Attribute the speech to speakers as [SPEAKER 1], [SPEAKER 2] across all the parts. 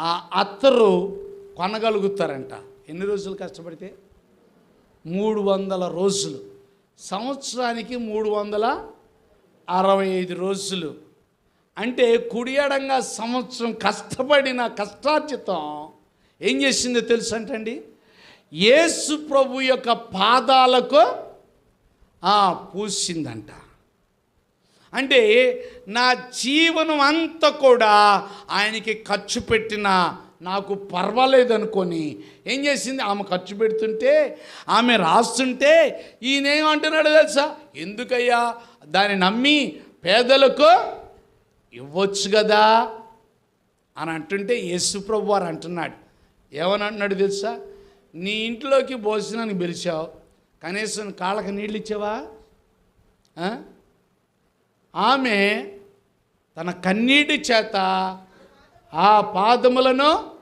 [SPEAKER 1] ఆ అత్తరు కొనగలుగుతారంట. ఎన్ని రోజులు కష్టపడితే? మూడు వందల రోజులు. సంవత్సరానికి మూడు వందల అరవై ఐదు రోజులు. అంటే కుడియడంగా సంవత్సరం కష్టపడిన కష్టార్జితం ఏం చేసిందో తెలుసు అంటండి? యేసు ప్రభు యొక్క పాదాలకు ఆ, పూసిందంట. అంటే నా జీవనం అంతా కూడా ఆయనకి ఖర్చు పెట్టిన నాకు పర్వాలేదు అనుకొని ఏం చేసింది? ఆమె ఖర్చు పెడుతుంటే ఆమె రాస్తుంటే ఈయనేమంటున్నాడు తెలుసా? ఎందుకయ్యా? దాన్ని నమ్మి పేదలకు ఇవ్వచ్చు కదా అని అంటుంటే యేసుప్రభు వారు అంటున్నాడు. ఏమని అంటున్నాడు తెలుసా? నీ ఇంట్లోకి భోజనానికి పిలిచావు కనీసం కాళ్ళకి నీళ్ళు ఇచ్చావా? ఆమె తన కన్నీటి చేత ఆ పాదములను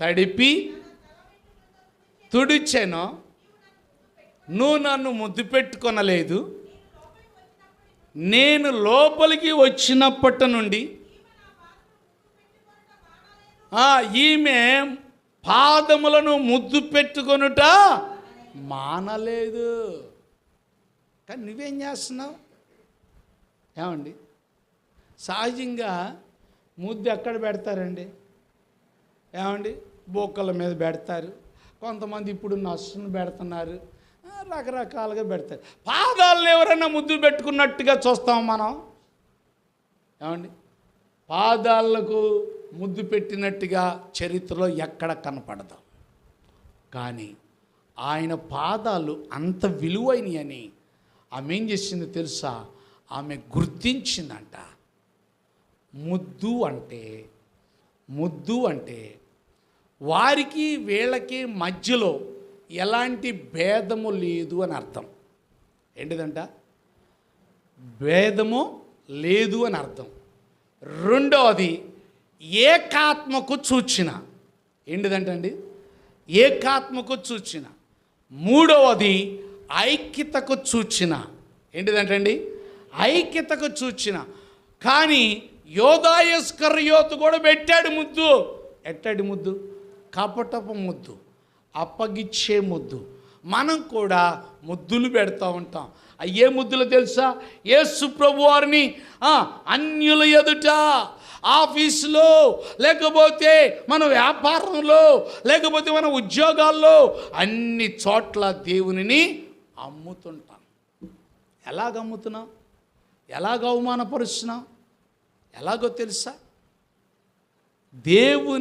[SPEAKER 1] తడిపి తుడిచెను. నువ్వు నన్ను ముద్దు పెట్టుకొనలేదు. నేను లోపలికి వచ్చినప్పటి నుండి ఈమె పాదములను ముద్దు పెట్టుకొనుట మానలేదు. కానీ నువ్వేం చేస్తున్నావు? ఏమండి? సహజంగా ముద్దు ఎక్కడ పెడతారండి? ఏమండి? బొక్కల మీద పెడతారు. కొంతమంది ఇప్పుడు నష్టను పెడుతున్నారు. రకరకాలుగా పెడతారు. పాదాలను ఎవరైనా ముద్దు పెట్టుకున్నట్టుగా చూస్తాం మనం. ఏమండి? పాదాలకు ముద్దు పెట్టినట్టుగా చరిత్రలో ఎక్కడ కనపడదు. కానీ ఆయన పాదాలు అంత విలువైనవి అని ఆమె ఏం చేసింది తెలుసా? ఆమె గుర్తించిందంట. ముద్దు అంటే ముద్దు అంటే వారికి వీళ్ళకి మధ్యలో ఎలాంటి భేదము లేదు అని అర్థం. ఏంటిదంట? భేదము లేదు అని అర్థం. రెండవది ఏకాత్మకు చూచిన ఏంటిదంటండి? ఏకాత్మకు చూచిన మూడవది ఐక్యతకు చూచిన ఏంటిదంటండి? ఐక్యతకు చూచిన. కానీ యోధాయస్కర్యోతు కూడా పెట్టాడు ముద్దు. ఎట్టాడు ముద్దు? కపటపు ముద్దు. అప్పగిచ్చే ముద్దు. మనం కూడా ముద్దులు పెడతా ఉంటాం. అయ్యే ముద్దులు తెలుసా? యేసు ప్రభు వారిని అన్యుల ఎదుట ఆఫీసులో లేకపోతే మన వ్యాపారంలో లేకపోతే మన ఉద్యోగాల్లో అన్ని చోట్ల దేవునిని అమ్ముతుంటాం. ఎలాగ అమ్ముతున్నాం? ఎలాగ అవమానపరుస్తున్నావు? ఎలాగో తెలుసా? దేవుని